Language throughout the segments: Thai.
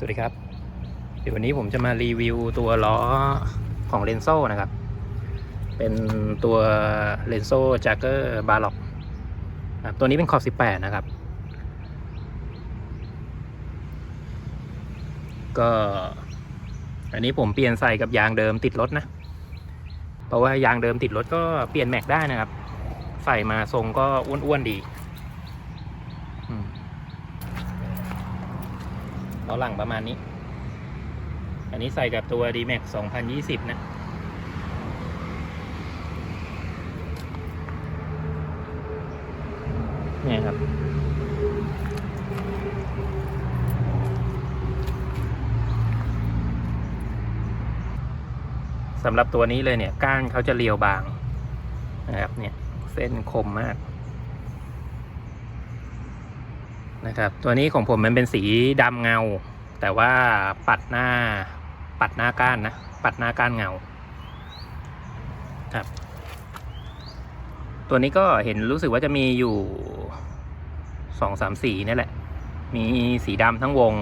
สวัสดีครับ เดี๋ยววันนี้ผมจะมารีวิวตัวล้อของเลนโซ่นะครับ เป็นตัวเลนโซ่จ็กเกอร์บาร์ล็อกตัวนี้เป็นขอบ 18 นะครับ ก็ อันนี้ผมเปลี่ยนใส่กับยางเดิมติดรถนะ เพราะว่ายางเดิมติดรถก็เปลี่ยนแม็กได้นะครับ ใส่มาทรงก็อ้วนๆดี อืม ล้อหลังประมาณนี้ อันนี้ใส่กับตัว D-Max 2020 นะเนี่ยครับ สำหรับตัวนี้เลยเนี่ย ก้านเขาจะเรียวบางนะครับเนี่ย เส้นคมมาก นะครับตัวนี้ของผมมันเป็นสีดำเงา แต่ว่าปัดหน้าปัดหน้าก้านนะปัดหน้าก้านเงาครับตัวนี้ก็เห็นรู้สึกว่าจะมีอยู่สองสามสีนี่แหละ มีสีดำทั้งวง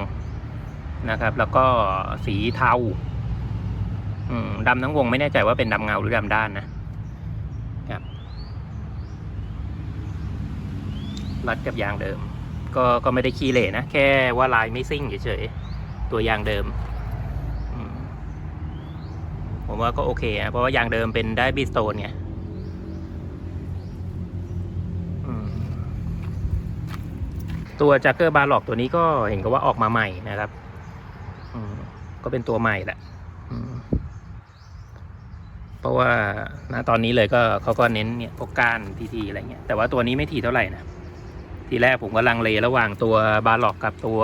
นะครับ แล้วก็สีเทาดำทั้งวงไม่แน่ใจว่าเป็นดำเงาหรือดำด้านนะครับรัดกับยางเดิม ก็ก็ไม่ได้ขี้เหร่นะ แค่ว่าลายไม่ซิ่งเฉยๆ ตัวยางเดิม ผมว่าก็โอเคอะเพราะว่ายางเดิมเป็นได้บีสโตนไงตัวจักเกอร์บาร์ล็อกตัวนี้ก็เห็นก็ว่าออกมาใหม่นะครับก็เป็นตัวใหม่แหละเพราะว่าณตอนนี้เลยก็เขาก็เน้นเนี่ยพวกก้านทีๆอะไรเงี้ยแต่ว่าตัวนี้ไม่ทีเท่าไหร่นะ ทีแรกผมก็ลังเลระหว่างตัวบาล็อกกับตัว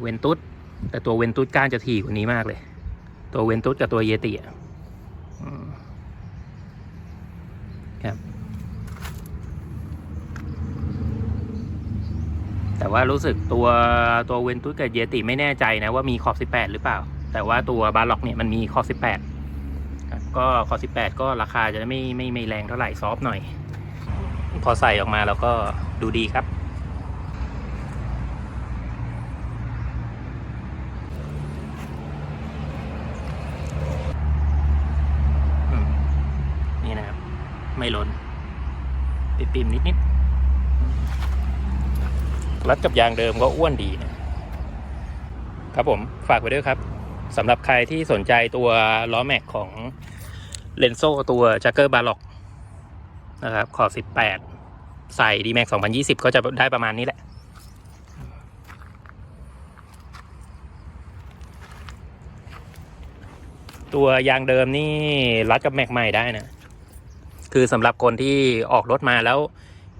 เวนตุสแต่ตัวเวนตุสก้านจะถี่กว่านี้มากเลย ตัวเวนตุสกับตัวเยติครับแต่ว่ารู้สึกตัวตัวเวนตุสกับเยติไม่แน่ใจนะว่ามีขอบ 18 หรือเปล่า แต่ว่าตัวบาล็อกเนี่ยมันมีขอบ 18 ก็ขอบ 18 ก็ราคาจะไม่ไม่ไม่แรงเท่าไหร่ซอฟต์หน่อย พอใส่ออกมาแล้วก็ดูดีครับ นี่นะครับ ไม่ล้นปิ่มๆนิดๆ รัดกับยางเดิมก็อ้วนดีนะครับผมฝากไว้ด้วยครับสำหรับใครที่สนใจตัวล้อแม็กของเลนโซตัวจักเกอร์บาร์ล็อก นะครับขอบ18ใส่ d m a x 2020 ก็จะได้ประมาณนี้แหละ ตัวยางเดิมนี่รัดกับแม็กใหม่ได้นะ คือสำหรับคนที่ออกรถมาแล้ว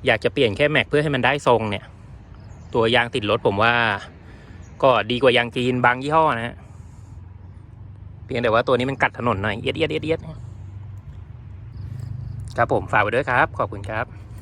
อยากจะเปลี่ยนแค่แม็กเพื่อให้มันได้ทรงเนี่ย ตัวยางติดรถผมว่า ก็ดีกว่ายางจีนบางยี่ห้อนะฮะเพียงแต่ว่าตัวนี้มันกัดถนนหน่อยเอียดเอียดเอียดเอียด ครับผมฝากไว้ด้วยครับ ขอบคุณครับ